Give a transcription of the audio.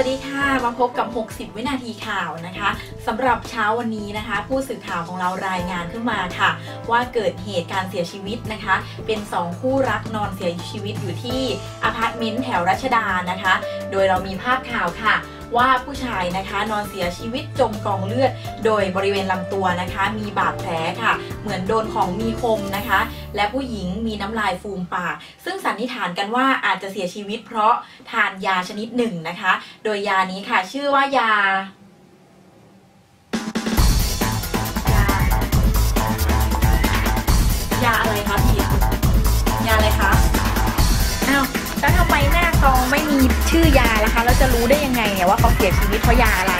วัสดีค่ะ มาพบกับ 60 วินาทีข่าวนะคะสำหรับเช้าวันนี้นะคะ ผู้สื่อข่าวของเรารายงานขึ้นมาค่ะ ว่าเกิดเหตุการเสียชีวิตนะคะ เป็น 2 คู่รักนอนเสียชีวิตอยู่ที่อพาร์ตเมนต์แถวรัชดานะคะ โดยเรามีภาพข่าวค่ะ ว่าผู้ชายนะคะนอนเสียชีวิตจมกองเลือด โดยบริเวณลำตัวนะคะ มีบาดแผลค่ะ เหมือนโดนของมีคมนะคะ และผู้หญิงมีน้ำลายฟูมปาก ซึ่งสันนิษฐานกันว่าอาจจะเสียชีวิตเพราะทานยาชนิดหนึ่งนะคะ โดยยานี้ค่ะ ชื่อว่ายายายาอะไรคะ หน้าซองไม่มีชื่อยาล่ะคะ เราจะรู้ได้ยังไงเนี่ยว่าเขาเสียชีวิตเพราะยาอะไร